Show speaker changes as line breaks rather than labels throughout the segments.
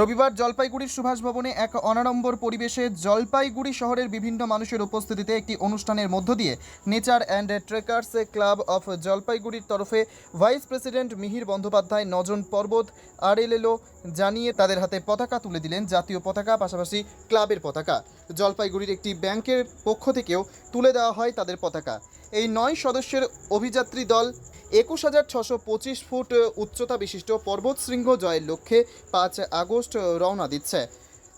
রবিবার জলপাইগুড়ির সুভাষ ভবনে এক অনাড়ম্বর পরিবেশে জলপাইগুড়ি শহরের বিভিন্ন মানুষের উপস্থিতিতে একটি অনুষ্ঠানের মধ্য দিয়ে nature and trekkers club of জলপাইগুড়ির তরফে ভাইস প্রেসিডেন্ট মিহির বন্দ্যোপাধ্যায় নজন পর্বত আরএলএলও জানিয়ে তাদের হাতে পতাকা তুলে দিলেন জাতীয় পতাকা, পাশাপাশি ক্লাবের পতাকা। জলপাইগুড়ির একটি ব্যাংকের পক্ষ থেকেও তুলে দেওয়া হয় তাদের পতাকা। এই নয় সদস্যের অভিযাত্রী দল একুশ হাজার ছশো পঁচিশ ফুট উচ্চতা বিশিষ্ট পর্বত শৃঙ্গ জয়ের লক্ষ্যে পাঁচ আগস্ট রওনা দিচ্ছে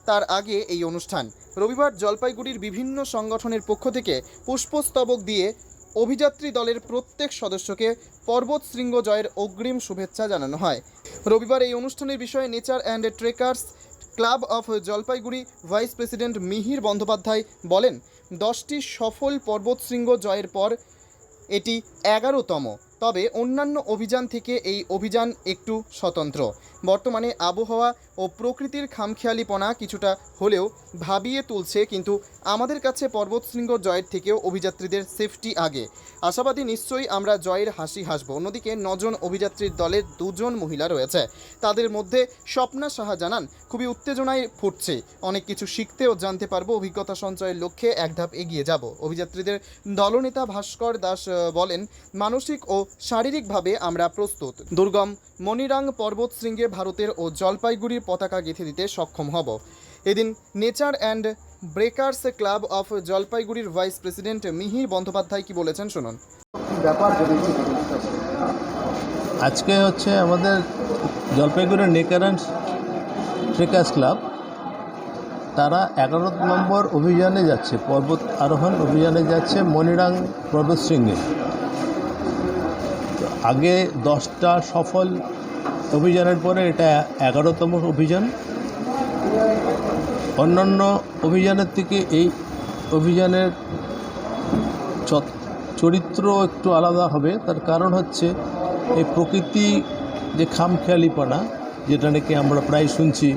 তার আগে এই অনুষ্ঠান। রবিবার জলপাইগুড়ির বিভিন্ন সংগঠনের পক্ষ থেকে পুষ্পস্তবক দিয়ে অভিযাত্রী দলের প্রত্যেক সদস্যকে পর্বত শৃঙ্গ জয়ের অগ্রিম শুভেচ্ছা জানানো হয়। রবিবার এই অনুষ্ঠানের বিষয়ে nature and trekkers club of Jalpaiguri vice president Mihir Bandyopadhyay বলেন, দশটি সফল পর্বত শৃঙ্গ জয়ের পর এটি এগারোতম। তবে অন্যান্য অভিযান থেকে এই অভিযান একটু স্বতন্ত্র। বর্তমানে আবহাওয়া ও প্রকৃতির খামখেয়ালিপনা কিছুটা হলেও ভাবিয়ে তুলছে কিন্তু আমাদের কাছে পর্বতশৃঙ্গ জয়ের থেকেও অভিযাত্রীদের সেফটি আগে। আশাবাদী নিশ্চয়ই আমরা জয়ের হাসি হাসব। অন্যদিকে নজন অভিযাত্রীর দলের দুজন মহিলা রয়েছে। তাদের মধ্যে স্বপ্না সাহা জানান, খুবই উত্তেজনায় ফুটছে। অনেক কিছু শিখতে ও জানতে পারব। অভিজ্ঞতা সঞ্চয়ের লক্ষ্যে এক ধাপ এগিয়ে যাব। অভিযাত্রীদের দলনেতা ভাস্কর দাস বলেন, মানসিক ও শারীরিকভাবে আমরা প্রস্তুত। দুর্গম, মনিরাং পর্বত শৃঙ্গে ভারতের ও জলপাইগুড়ির পতাকা গেঁথে দিতে সক্ষম হব। এদিন nature and trekkers club of জলপাইগুড়ির ভাইস প্রেসিডেন্ট মিহির বন্দ্যোপাধ্যায় কি বলেছেন, শুনুন।
আজকে হচ্ছে আমাদের জলপাইগুড়ির নেকারান্স ট্রেকার্স ক্লাব। তারা এগারো নম্বর অভিযানে যাচ্ছে, পর্বত আরোহণ অভিযানে যাচ্ছে মনিরাং পর্বতশৃঙ্গে তো আগে দশটা সফল অভিযানের পরে এটা এগারোতম অভিযান। অন্যান্য অভিযানের থেকে এই অভিযানের চরিত্র একটু আলাদা হবে। তার কারণ হচ্ছে এই প্রকৃতি যে খামখেয়ালিপনা, যেটা নাকি আমরা প্রায় শুনছি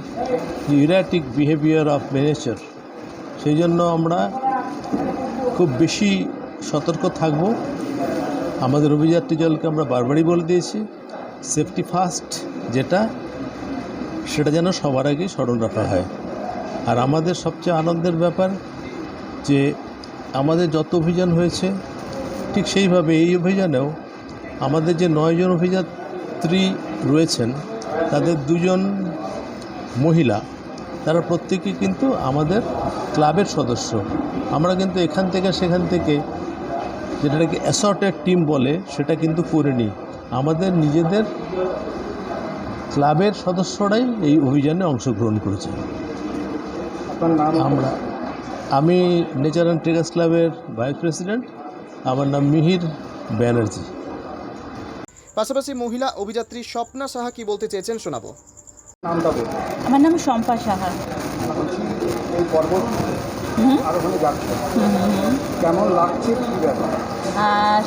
ইরাটিক বিহেভিয়ার অফ নেচার সেই জন্য আমরা খুব বেশি সতর্ক থাকব। আমাদের অভিযাত্রী জলকে আমরা বারবারই বলে দিয়েছি সেফটি ফার্স্ট যেটা, সেটা যেন সবার আগে স্মরণ রাখা হয়। আর আমাদের সবচেয়ে আনন্দের ব্যাপার যে আমাদের যত অভিযান হয়েছে, ঠিক সেইভাবে এই অভিযানেও আমাদের যে নয়জন অভিযাত্রী রয়েছেন, তাদের দুজন মহিলা, তারা প্রত্যেকেই কিন্তু আমাদের ক্লাবের সদস্য। আমরা কিন্তু এখান থেকে সেখান থেকে যেটাকে অ্যাসর্টেড টিম বলে সেটা কিন্তু করে নিই। আমাদের নিজেদের ক্লাবের সদস্যরাই এই অভিযানে অংশগ্রহণ করেছে আমরা আমি নেচার অ্যান্ড ট্রেগার্স ক্লাবের ভাইস প্রেসিডেন্ট আমার নাম মিহির ব্যানার্জি।
পাশাপাশি মহিলা অভিযাত্রী স্বপ্না সাহা কি বলতে চেয়েছেন শোনাবো।
আমার নাম শম্পা সাহা।
যাচ্ছে। কেমন লাগছে কি ব্যাপার?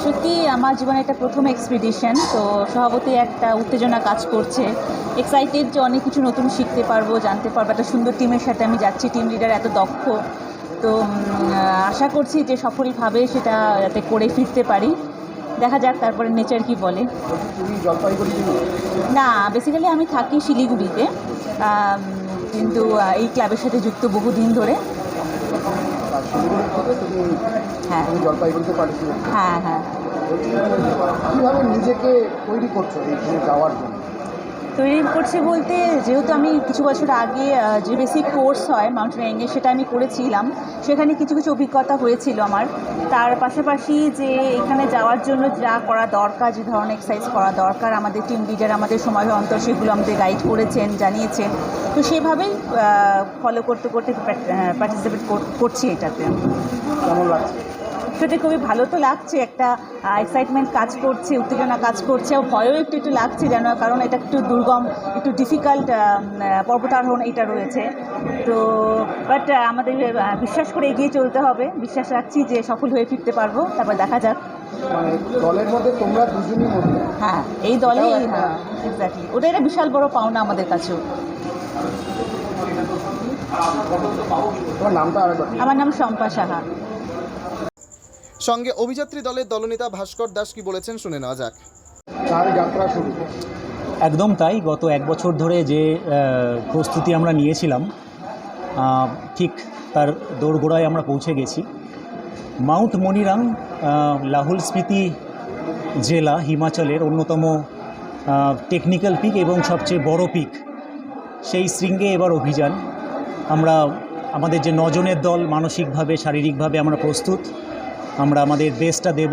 সত্যি আমার জীবনে একটা প্রথম এক্সপিডিশন তো স্বভাবতই একটা উত্তেজনা কাজ করছে। এক্সাইটেড যে অনেক কিছু নতুন শিখতে পারব জানতে পারব। একটা সুন্দর টিমের সাথে আমি যাচ্ছি টিম লিডার এত দক্ষ। তো আশা করছি যে সফলভাবে সেটা যাতে করে ফিরতে পারি। দেখা যাক তারপরে নেচার কি বলে। না বেসিক্যালি আমি থাকি শিলিগুড়িতে। কিন্তু এই ক্লাবের সাথে যুক্ত বহুদিন ধরে। হ্যাঁ।
তুমি জলপাইগুড়িতে পাঠিয়েছিলে।
হ্যাঁ হ্যাঁ।
কীভাবে নিজেকে তৈরি করছ এই যাওয়ার জন্য?
তৈরি করছে বলতে যেহেতু আমি কিছু বছর আগে যে বেসিক কোর্স হয় মাউন্টেনিংয়ে সেটা আমি করেছিলাম। সেখানে কিছু কিছু অভিজ্ঞতা হয়েছিল আমার। তার পাশাপাশি যে এখানে যাওয়ার জন্য যা করা দরকার, যে ধরনের এক্সারসাইজ করা দরকার, আমাদের টিম লিডার আমাদের সময় অন্তর, সেগুলো আমাদের গাইড করেছেন জানিয়েছেন তো সেভাবেই ফলো করতে করতে পার্টিসিপেট করছি এটাতে।
কেমন লাগছে?
সত্যি খুবই ভালো তো লাগছে একটা এক্সাইটমেন্ট কাজ করছে উত্তেজনা কাজ করছে ও ভয়ও একটু একটু লাগছে যেন কারণ এটা একটু দুর্গম একটু ডিফিকাল্ট পর্বতারোহণ এটা রয়েছে। তো বাট আমাদের বিশ্বাস করে এগিয়ে চলতে হবে বিশ্বাস রাখছি যে সফল হয়ে ফিরতে পারব তারপর দেখা যাক।
মানে দলের মধ্যে তোমরা দুজনই
হ্যাঁ। এই দলে হ্যাঁ এক্স্যাক্টলি ওটা একটা বিশাল বড় পাওনা আমাদের কাছেও।
তোমার নামটা আরেকবার
আমার নাম শম্পা সাহা।
সঙ্গে অভিযাত্রী দলের দলনেতা ভাস্কর দাস কি বলেছেন শুনে নেওয়া যাক।
কার যাত্রা শুরু।
একদম তাই গত এক বছর ধরে যে প্রস্তুতি আমরা নিয়েছিলাম ঠিক তার দোরগোড়ায় আমরা পৌঁছে গেছি। মাউন্ট মনিরাং লাহুল স্পিতি জেলা হিমাচলের অন্যতম টেকনিক্যাল পিক এবং সবচেয়ে বড় পিক সেই শৃঙ্গে এবার অভিযান। আমরা আমাদের যে নজনের দল মানসিকভাবে শারীরিকভাবে আমরা প্রস্তুত। আমরা আমাদের বেস্টটা দেব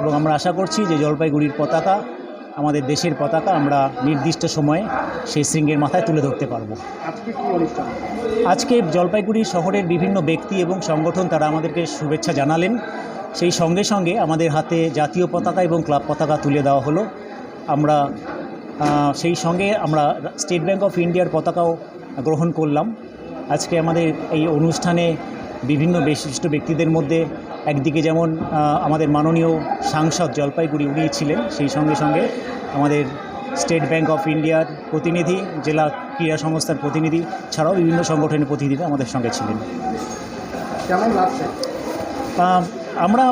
এবং আমরা আশা করছি যে জলপাইগুড়ির পতাকা আমাদের দেশের পতাকা আমরা নির্দিষ্ট সময়ে সেই শৃঙ্গের মাথায় তুলে ধরতে পারব।
আজকে
জলপাইগুড়ি শহরের বিভিন্ন ব্যক্তি এবং সংগঠন তারা আমাদেরকে শুভেচ্ছা জানালেন। সেই সঙ্গে সঙ্গে আমাদের হাতে জাতীয় পতাকা এবং ক্লাব পতাকা তুলে দেওয়া হলো। আমরা সেই সঙ্গে আমরা স্টেট ব্যাঙ্ক অফ ইন্ডিয়ার পতাকাও গ্রহণ করলাম। আজকে আমাদের এই অনুষ্ঠানে বিভিন্ন বিশিষ্ট ব্যক্তিদের মধ্যে একদিকে যেমন আমাদের মাননীয় সাংসদ জলপাইগুড়ি উনি ছিলেন সেই সঙ্গে সঙ্গে আমাদের স্টেট ব্যাংক অফ ইন্ডিয়ার প্রতিনিধি জেলা ক্রীড়া সংস্থার প্রতিনিধি ছাড়াও বিভিন্ন সংগঠনের প্রতিনিধি আমাদের সঙ্গে ছিলেন।
কেমন লাগছে?
আমরা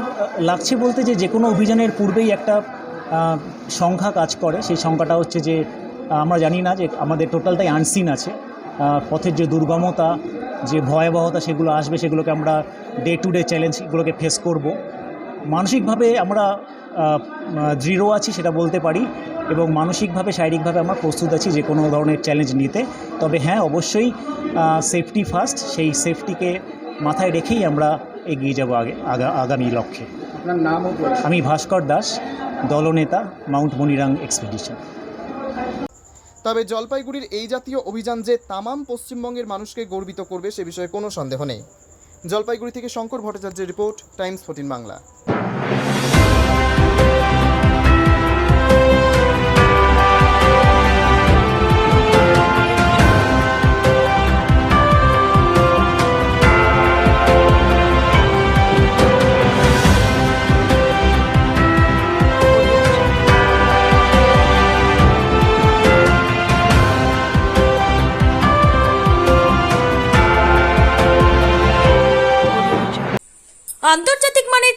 লাগছে বলতে যে যে কোনো অভিযানের পূর্বেই একটা সংখ্যা কাজ করে। সেই সংখ্যাটা হচ্ছে যে আমরা জানি না যে আমাদের টোটালটাই আনসিন আছে। পথের যে দুর্গমতা যে ভয়াবহতা সেগুলো আসবে সেগুলোকে আমরা ডে টু ডে চ্যালেঞ্জগুলোকে ফেস করব। মানসিকভাবে আমরা দৃঢ় আছি সেটা বলতে পারি এবং মানসিকভাবে শারীরিকভাবে আমরা প্রস্তুত আছি যে কোনো ধরনের চ্যালেঞ্জ নিতে। তবে হ্যাঁ অবশ্যই সেফটি ফার্স্ট সেই সেফটিকে মাথায় রেখেই আমরা এগিয়ে যাব আগে আগা- আগামী লক্ষ্যে।
আপনার নাম
আমি ভাস্কর দাস দলনেতা মাউন্ট মনিরাং এক্সপিডিশন।
তবে জলপাইগুড়ির এই জাতীয় অভিযান যে তামাম পশ্চিমবঙ্গের মানুষকে গর্বিত করবে সে বিষয়ে কোনো সন্দেহ নেই। জলপাইগুড়ি থেকে শঙ্কর ভট্টাচার্যের রিপোর্ট, টাইমস ফোর্টিন বাংলা।